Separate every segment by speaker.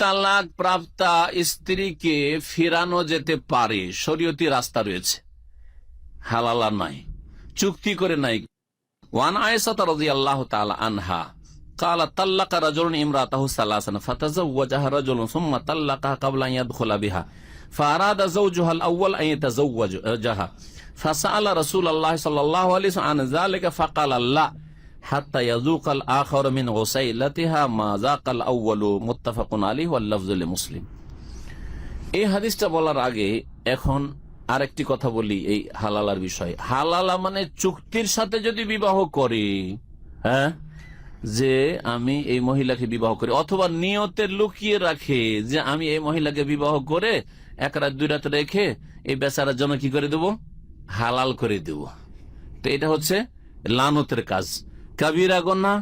Speaker 1: তালাক প্রাপ্তা স্ত্রীকে ফেরানো যেতে পারে শরীয়তি রাস্তা রয়েছে হালালা নাই চুক্তি করে নাই ওয়ান আয়েশা রাদিয়াল্লাহু তাআলা আনহা قال طلق رجل امراته ثلاثا فتزوجها رجل ثم طلقها قبل ان يدخل بها فاراد زوجها الاول ان يتزوجها فسال رسول الله صلى الله عليه وسلم عن ذلك فقال لا মুসলিম এই হাদিসটা বলার আগে এখন আরেকটি কথা বলি এই হালালার বিষয়ে। হালালা মানে চুক্তির সাথে যদি বিবাহ করি হ্যাঁ যে আমি এই মহিলাকে বিবাহ করি, অথবা নিয়তে লুকিয়ে রাখে যে আমি এই মহিলাকে বিবাহ করে এক রাত, দুই রাত রেখে এই বেচারার জন্য কি করে দেব? হালাল করে দেব। তো এটা হচ্ছে লানতের কাজ। কাবিরা গোনা,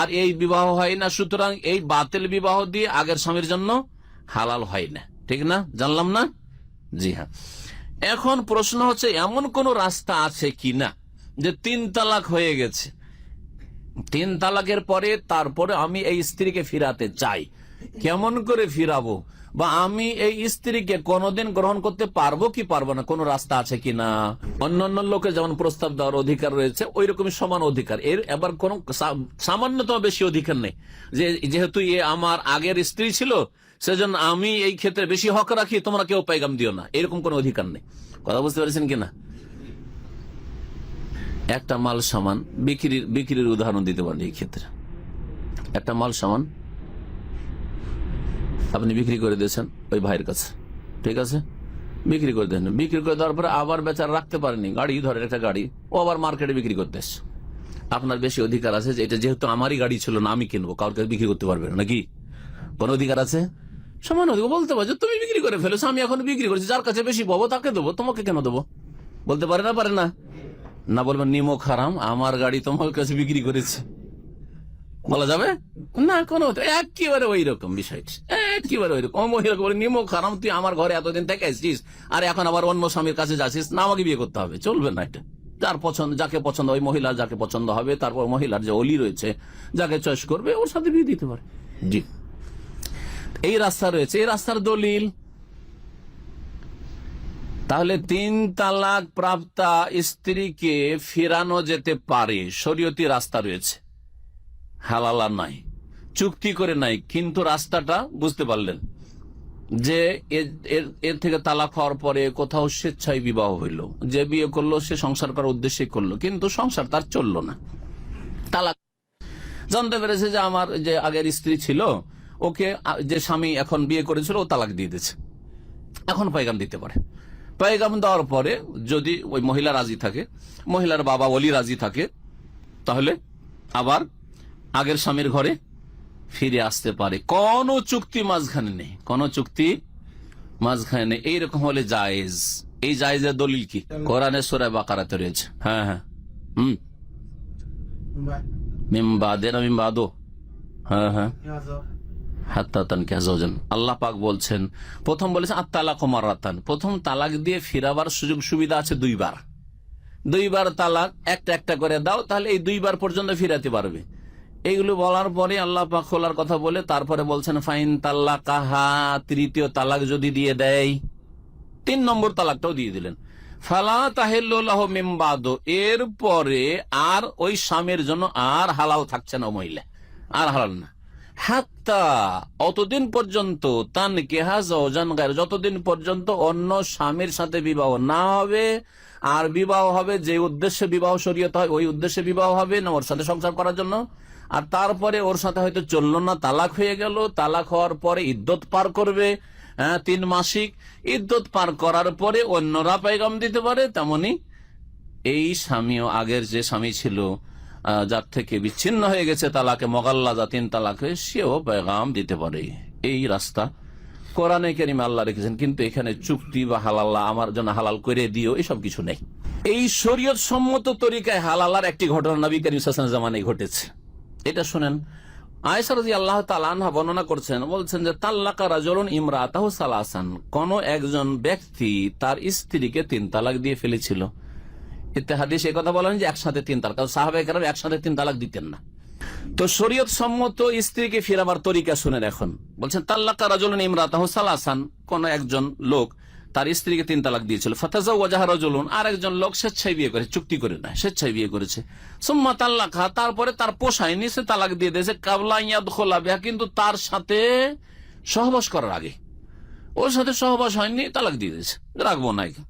Speaker 1: আর এই বিবাহ হয় না, সুতরাং এই বাতিল বিবাহ দিয়ে আগের স্বামীর জন্য হালাল হয় না। ঠিক না? জানলাম না? জি হ্যাঁ। এখন প্রশ্ন হচ্ছে, এমন কোন রাস্তা আছে কি না যে তিন তালাক হয়ে গেছে? তিন তালাকের পরে, তারপরে আমি এই স্ত্রীকে ফিরাতে চাই। কেমন করে ফিরাবো? বা আমি এই স্ত্রীকে কোনোদিন গ্রহণ করতে পারব কি পারব না? কোনো রাস্তা আছে কি না? অন্যান্য লোকের যেমন প্রস্তাব দেওয়ার অধিকার রয়েছে ওই রকমই সমান অধিকার। এর এবার কোন সামান্যতম বেশি অধিকার নেই। যে, যেহেতু এ আমার আগের স্ত্রী ছিল, সেজন্য আমি এই ক্ষেত্রে বেশি হক রাখি, তোমরা কেউ পাইগাম দিও না। এরকম কোনো অধিকার নেই। কথা বুঝতে পারছেন কিনা একটা মাল সামান বিক্রির বিক্রির উদাহরণ দিতে পারেন এই ক্ষেত্রে। একটা মাল সামান আপনি বিক্রি করে দিয়েছেন ওই ভাইয়ের কাছে। ঠিক আছে? বিক্রি করে দেন। বিক্রি করে দেওয়ার পরে আবার বেচার রাখতে পারেনি। গাড়ি, ধরেন একটা গাড়ি। ও আবার মার্কেটে বিক্রি করতে এসছে। আপনার বেশি অধিকার আছে যে এটা যেহেতু আমারই গাড়ি ছিল না, আমি কিনবো। কারোর কাছে বিক্রি করতে পারবে নাকি? কোন অধিকার আছে? সমান অধিকার। বলতে পারছ তুমি বিক্রি করে ফেলেছো, আমি এখন বিক্রি করছি। যার কাছে বেশি পাবো তাকে দেবো। তোমাকে কেন দেবো? বলতে পারে না পারে না? না বলবেন, নিমক হারাম। আমার গাড়ি তোমার কাছে বিক্রি করেছে। বলা যাবে? না কোনো একেবারে ওই রকম বিষয়টি একেবারে ওই রকম মহিলাকে বলে নিমক হারাম তুই আমার ঘরে এতদিন থেকে আসছিস আর এখন আবার অন্য স্বামীর কাছে যাচ্ছিস না আমাকে বিয়ে করতে হবে। চলবে না এটা। যার পছন্দ যাকে পছন্দ ওই মহিলা যাকে পছন্দ হবে তারপর মহিলার যে অলি রয়েছে যাকে চয়েস করবে ওর সাথে বিয়ে দিতে পারে। জি। এই রাস্তা রয়েছে। এই রাস্তার দলিল তাহলে তিন তালাক প্রাপ্তা স্ত্রীকে ফেরানো যেতে পারে। শরীয়তি রাস্তা রয়েছে। হালালা নাই চুক্তি করে নাই, কিন্তু রাস্তাটা বুঝতে পারলেন যে এর- থেকে তালাক হওয়ার পরে কোথাও স্বেচ্ছায় বিবাহ হইল। যে বিয়ে করল, সে সংসার করার উদ্দেশ্যে করল, কিন্তু সংসার তার চলল না। তালাক। জানতে পেরেছে যে আমার যে আগের স্ত্রী ছিল, ওকে যে স্বামী এখন বিয়ে করেছিল, ও তালাক দিয়ে দিয়েছে। এখন পাইগাম দিতে পারে। পাইগাম দেওয়ার পরে যদি ওই মহিলা রাজি থাকে, মহিলার বাবা অলি রাজি থাকে, তাহলে আবার আগের স্বামীর ঘরে ফিরে আসতে পারে। কোন চুক্তি মাঝখানে নেই। কোন চুক্তি মাঝখানে নেই। এইরকম হলে জায়েজ। এই জায়েজের দলিল কি? কোরআনের সোরায় বাকারাতে রয়েছে। হ্যাঁ হ্যাঁ। হুম। মিমবাদে না মিমবাদো? হ্যাঁ হ্যাঁ। আল্লাহ পাক বলছেন প্রথম বলেছেন আত্মালাক মারাতান। প্রথম তালাক দিয়ে ফিরাবার সুযোগ সুবিধা আছে দুইবার। দুইবার তালাক একটা একটা করে দাও তাহলে এই দুইবার পর্যন্ত ফিরাতে পারবে। এইগুলো বলার পরে আল্লাহ পাক খোলার কথা বলে তারপরে বলছেন, ফাইন তাল্লা কাহা তৃতীয় তালাক যদি দিয়ে দেয়, তিন নম্বর তালাকটাও দিয়ে দিলেন। ফালা মেম্বাদ এরপরে আর ওই স্বামীর জন্য আর হালাল থাকছে না মহিলা, আর হালাল না। হাত্তা অতদিন পর্যন্ত তান গায়ের, যতদিন পর্যন্ত অন্য স্বামীর সাথে বিবাহ না হবে, আর বিবাহ হবে যে উদ্দেশ্যে বিবাহ শরীয়ত হয়, ওই উদ্দেশ্যে বিবাহ হবে না ওর সাথে সংসার করার জন্য আর তারপরে ওর সাথে হয়তো চলল না তালাক হয়ে গেল। তালাক হওয়ার পরে ইদ্যত পার করবে হ্যাঁ, তিন মাসিক। ইদ্যত পার করার পরে অন্যরা পেগাম দিতে পারে তেমনি এই স্বামীও আগের যে স্বামী ছিল যার থেকে বিচ্ছিন্ন হয়ে গেছে তালাকে মগাল্লা যা তিন তালাকে সেও পেগাম দিতে পারে। এই রাস্তা। কোরআনে কেরিমে আল্লাহ রেখেছেন কিন্তু এখানে চুক্তি বা হালাল্লাহ আমার জন্য হালাল করে দিও এসব কিছু নেই। এই শরীয়ত সম্মত তরিকায় হালালার একটি ঘটনা নবী করিম সাসান জামানে ঘটেছে। এটা শুনেন আল্লাহ বর্ণনা করছেন, বলছেন যে, তাল্লাকা কোন একজন ব্যক্তি তার স্ত্রীকে তিন তালাক দিয়ে ফেলেছিল। এই কথা বলেন যে, একসাথে তিন তালাক। সাহাবাহিক একসাথে তিন তালাক দিতেন না। তো শরীয়ত সম্মত স্ত্রীকে ফিরাবার তরিকা শুনেন এখন। বলছেন, তাল্লাকা রাজুলন ইমরাতাহ সালাসান। কোন একজন লোক তার স্ত্রীকে তিন তালাক দিয়েছিল। ফাতাজা ওয়াজাহা রাজুলুন আর একজন লোক স্বেচ্ছায় বিয়ে করে, চুক্তি করে না স্বেচ্ছায় বিয়ে করেছে। সুম্মা তাল্লাকা তারপরে তার পোষায়নি সে তালাক দিয়ে দিয়েছে, কাবলা ইয়াদ খোলা বিয়া কিন্তু তার সাথে সহবাস করার আগে। ওর সাথে সহবাস হয়নি, তালাক দিয়ে দিয়েছে, রাখব না একে।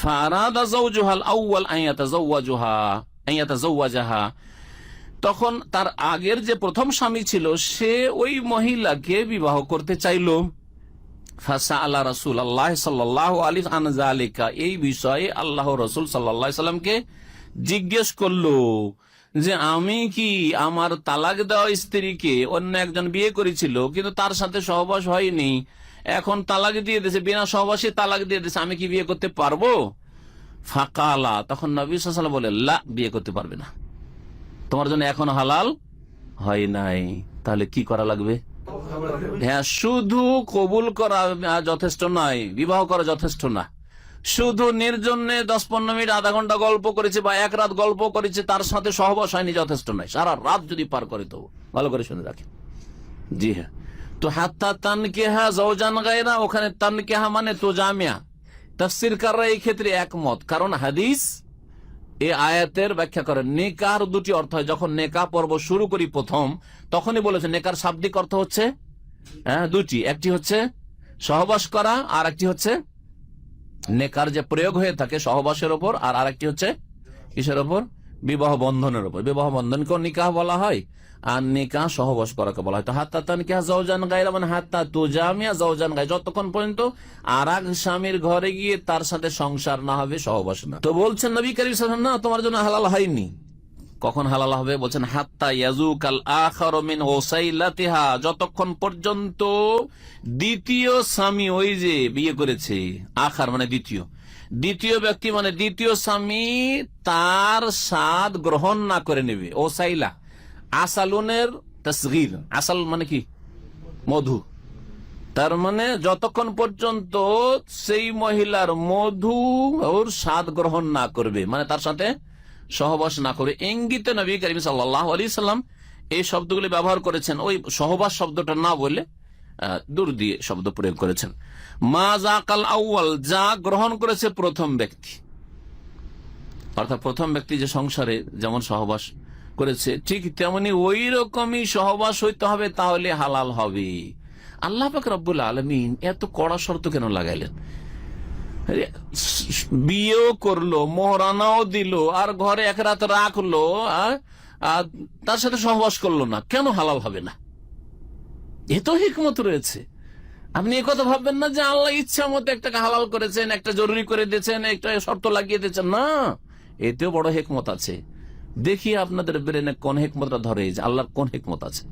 Speaker 1: ফারাদা আইয়াতা আইয়াতা তখন তার আগের যে প্রথম স্বামী ছিল, সে ওই মহিলাকে বিবাহ করতে চাইল। ফাসা আল্লাহ রসুল আল্লাহ সাল্লাহ আলী আনজালিকা এই বিষয়ে আল্লাহ রসুল সাল্লাহ সাল্লামকে জিজ্ঞেস করল যে, আমি কি আমার তালাক দেওয়া স্ত্রীকে অন্য একজন বিয়ে করেছিল, কিন্তু তার সাথে সহবাস হয়নি? এখন তালাক দিয়ে দিয়েছে, বিনা সহবাসে তালাক দিয়ে দিয়েছে, আমি কি বিয়ে করতে পারব? ফাঁকালা, তখন নবী সাল্লাম বলে, লা, বিয়ে করতে পারবে না। তোমার জন্য এখন হালাল হয় নাই। তাহলে কি করা লাগবে? হ্যাঁ শুধু কবুল করা যথেষ্ট নয়, বিবাহ করা যথেষ্ট না। শুধু নির্জনে দশ পনেরো মিনিট, আধা ঘণ্টা গল্প করেছে বা এক রাত গল্প করেছে, তার সাথে সহবাস হয়নি যথেষ্ট নয়। সারা রাত যদি পার করে তো ভালো করে শুনে রাখেন জি হ্যাঁ। তো হাত্তা তান কেহা জৌজান গায়রা, ওখানে তান কেহা মানে তো জামিয়া। তফসির কাররা এই ক্ষেত্রে একমত। কারণ হাদিস এই আয়াতের ব্যাখ্যা করেন, নেকার দুটি অর্থ হয়। যখন নেকা পর্ব শুরু করি প্রথম, তখনই বলেছে, নেকার শাব্দিক অর্থ হচ্ছে হ্যাঁ দুটি। একটি হচ্ছে সহবাস করা, আর একটি হচ্ছে নেকার যে প্রয়োগ হয়ে থাকে সহবাসের ওপর, আর আরেকটি হচ্ছে কিসের ওপর? বিবাহ বন্ধনের উপর। বিবাহ বন্ধনকে নিকাহ বলা হয়? আর নিকাহ সহবাস করাকে বলা হয়? তো হাত্তা তান কে জৌজান গাইরা মানে হাত্তা তু জামিয়া জৌজান গাই যতক্ষণ পর্যন্ত আর এক স্বামীর ঘরে গিয়ে তার সাথে সংসার না হবে, সহবাস না। তো বলছেন নবী করিম না, তোমার জন্য হালাল হয়নি। কখন হালাল হবে? বলছেন, হাত্তা যতক্ষণ পর্যন্ত দ্বিতীয় স্বামী ওই যে বিয়ে করেছে, আখার মানে দ্বিতীয় দ্বিতীয় ব্যক্তি মানে দ্বিতীয় স্বামী তার স্বাদ গ্রহণ না করে নেবে। ও সাইলা, আসালুনের তসগির। আসাল মানে কি? মধু। তার মানে যতক্ষণ পর্যন্ত সেই মহিলার মধু ওর স্বাদ গ্রহণ না করবে মানে তার সাথে সহবাস না করে ইঙ্গিতে নবী করিম সাল্লাহ আলী সাল্লাম এই শব্দগুলি ব্যবহার করেছেন। ওই সহবাস শব্দটা না বলে দূর দিয়ে শব্দ প্রয়োগ করেছেন। মা জাকাল আউয়াল, যা গ্রহণ করেছে প্রথম ব্যক্তি। অর্থাৎ প্রথম ব্যক্তি যে সংসারে যেমন সহবাস করেছে, ঠিক তেমনি ওই রকমই সহবাস হইতে হবে, তাহলে হালাল হবে। আল্লাহ পাক রব্বুল আলমিন এত কড়া শর্ত কেন লাগাইলেন? বিয়েও করল, মোহরানাও দিল, আর ঘরে এক রাত রাখল আর তার সাথে সহবাস করল না, কেন হালাল হবে না? এ তো হিকমত রয়েছে। আপনি এ কথা ভাববেন না যে আল্লাহ ইচ্ছা মতো একটা হালাল করেছেন, একটা জরুরি করে দিয়েছেন, একটা শর্ত লাগিয়ে দিয়েছেন। না, এতেও বড় হেকমত আছে। দেখি আপনাদের ব্রেনে কোন হেকমতটা ধরে যে আল্লাহর কোন হেকমত আছে।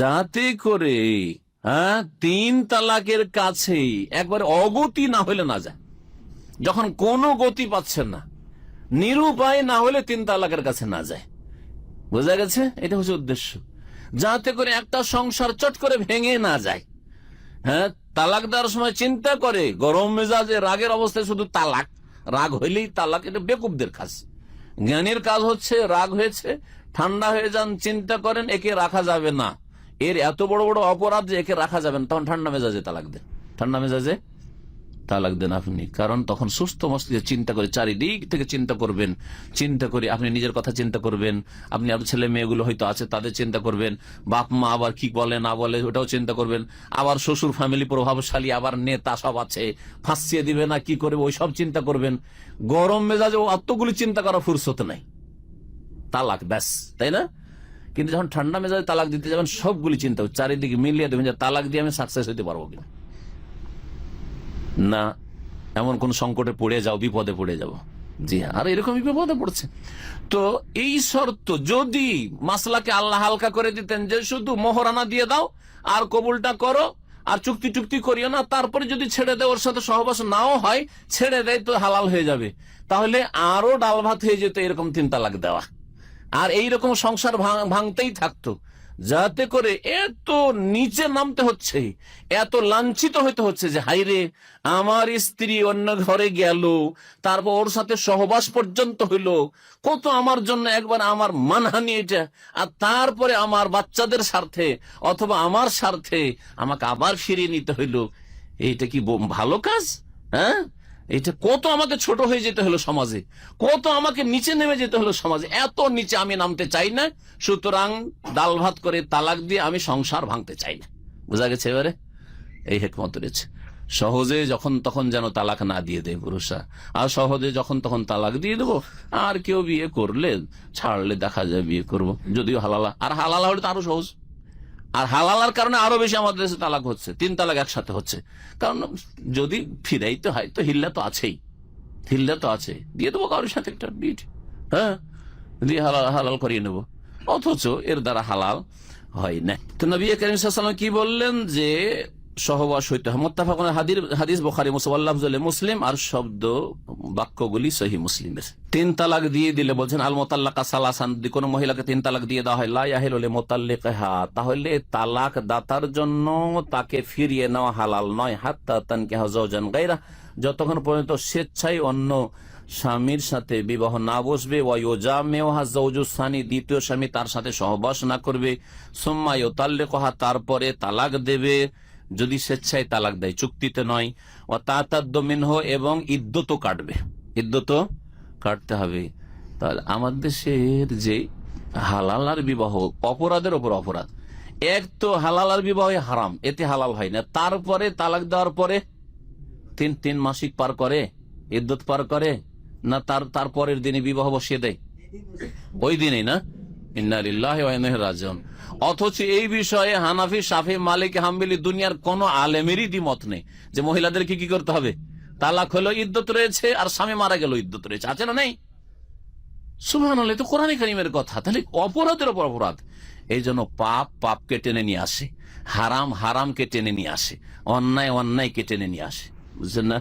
Speaker 1: যাতে করে হ্যাঁ তিন তালাকের কাছে একবার অগতি না হলে না যায়। যখন কোনো গতি পাচ্ছেন না, নিরুপায় না হলে তিন তালাকের কাছে না যায়। বোঝা গেছে? এটা হচ্ছে উদ্দেশ্য। যাতে করে একটা সংসার চট করে ভেঙে না যায়। হ্যাঁ তালাক দেওয়ার সময় চিন্তা করে, গরম মেজাজে রাগের অবস্থায় শুধু তালাক। রাগ হইলেই তালাক, এটা বেকুবদের কাজ। জ্ঞানীর কাজ হচ্ছে, রাগ হয়েছে, ঠান্ডা হয়ে যান, চিন্তা করেন, একে রাখা যাবে না। এর এত বড় বড় অপরাধ যে একে রাখা যাবে না, তখন ঠান্ডা মেজাজে তালাক দেন। ঠান্ডা মেজাজে তালাক দেন আপনি। কারণ তখন সুস্থ মস্তিষ্কে চিন্তা করে চারিদিক থেকে চিন্তা করবেন। চিন্তা করে আপনি নিজের কথা চিন্তা করবেন। আপনি আপনার ছেলে মেয়েগুলো হয়তো আছে, তাদের চিন্তা করবেন। বাপ মা আবার কি বলে, না বলে, ওটাও চিন্তা করবেন। আবার শ্বশুর ফ্যামিলি প্রভাবশালী, আবার নেতা সব আছে। ফাঁসিয়ে দিবে না, কি করবে ওই সব চিন্তা করবেন। গরম মেজাজে অতগুলি চিন্তা করা ফুরসত নাই। তালাক, ব্যাস, তাই না? কিন্তু যখন ঠান্ডা মেজাজে তালাক দিতে যাবেন, সবগুলি চিন্তা। চারিদিকে মিলিয়ে দেবেন যে তালাক দিয়ে আমি সাকসেস হতে পারব কিনা। না, এমন কোন সংকটে পড়ে যাও, বিপদে পড়ে যাও। জি হ্যাঁ আর এরকমই বিপদে পড়ছে। তো এই শর্ত, যদি মাসলাকে আল্লাহ হালকা করে দিতেন যে শুধু মোহরানা দিয়ে দাও, আর কবুলটা করো, আর চুক্তি চুক্তি করিও না, তারপরে যদি ছেড়ে দেয়, ওর সাথে সহবাস নাও হয়, ছেড়ে দেয় তো হালাল হয়ে যাবে। তাহলে আরও ডাল ভাত হয়ে যেত এরকম তিন তালাক দেওয়া। আর এই রকম সংসার ভাঙ- ভাঙতেই থাকতো। যাতে করে এত নিচে নামতে হচ্ছে, এত লাঞ্ছিত হইতে হচ্ছে যে হাইরে আমার স্ত্রী অন্য ঘরে গেল, তারপর ওর সাথে সহবাস পর্যন্ত হইল, কত আমার জন্য একবার আমার মানহানি এটা, আর তারপরে আমার বাচ্চাদের স্বার্থে অথবা আমার স্বার্থে আমাকে আবার ফিরিয়ে নিতে হইল। এইটা কি ভালো কাজ? হ্যাঁ? এটা কত আমাকে ছোট হয়ে যেতে হলো সমাজে? কত আমাকে নিচে নেমে যেতে হলো সমাজে? এত নিচে আমি নামতে চাই না। সুতরাং ডাল ভাত করে তালাক দিয়ে আমি সংসার ভাঙতে চাই না। বোঝা গেছে এবারে? এই হেকমত রয়েছে। সহজে যখন তখন যেন তালাক না দিয়ে দেয় পুরুষরা। আর সহজে যখন তখন তালাক দিয়ে দেবো, আর কেউ বিয়ে করলে, ছাড়লে দেখা যায় বিয়ে করব। যদিও হালালা। আর হালালা হলে তো আরও সহজ। আর হালালার কারণে আরও বেশি আমাদের দেশে তালাক হচ্ছে, তিন তালাক একসাথে হচ্ছে। কারণ যদি ফিরাইতে হয়, তো হিল্লা তো আছেই। হিল্লা তো আছে। দিয়ে দেবো কারোর সাথে একটা বিট হ্যাঁ? দিয়ে হালাল হালাল করিয়ে নেব। অথচ এর দ্বারা হালাল হয় না তো নবী করিম কি বললেন যে সহবাস হইতে হয়। মোত্তাফাকুন হাদির হাদিস বোখারি মুসল্লাহ মুসলিম আর শব্দ বাক্যগুলি সহি মুসলিমের। তিন তালাক দিয়ে দিলে বলছেন আল মোতাল্লাকা সালাসান কোনো মহিলাকে তিন তালাক দিয়ে দেওয়া হয় লাহিল মোতাল্লিকা তাহলে তালাক দাতার জন্য তাকে ফিরিয়ে নেওয়া হালাল নয়। হাত্তা তানকে হাজান গাইরা যতক্ষণ পর্যন্ত স্বেচ্ছায় অন্য স্বামীর সাথে বিবাহ না বসবে ওয়াজামেওহাজৌজুসানি দ্বিতীয় স্বামী তার সাথে সহবাস না করবে সোম্মায় তাল্লে কহা তারপরে তালাক দেবে। যদি স্বেচ্ছায় তালাক দেয়, চুক্তিতে নয়। ও তাতাদ্দ মিনহ এবং ইদ্যত কাটবে। ইদ্যত কাটতে হবে। তাহলে আমার দেশের যে হালালার বিবাহ, অপরাধের ওপর অপরাধ। এক তো হালালার বিবাহ হারাম, এতে হালাল হয় না। তারপরে তালাক দেওয়ার পরে তিন তিন মাসিক পার করে ইদ্যুৎ পার করে, না তার তারপরের দিনে বিবাহ বসিয়ে দেয়? ওই দিনেই না? ইন্নালিল্লাহ রাজন অথচ এই বিষয়ে হানাফি সাফি মালিক, হাম্বিলি দুনিয়ার কোন আলেমেরই দ্বিমত নেই যে মহিলাদেরকে কি করতে হবে? তালাক হলো ইদ্যত রয়েছে আর স্বামী মারা গেল, ইদ্যত রয়েছে। আছে না নেই? সুবহান তো কোরআন কারিমের কথা। তাহলে অপরাধের ওপর অপরাধ। এই জন্য পাপ পাপকে টেনে নিয়ে আসে, হারাম হারামকে টেনে নিয়ে আসে, অন্যায় অন্যায়কে টেনে নিয়ে আসে। বুঝছেন না?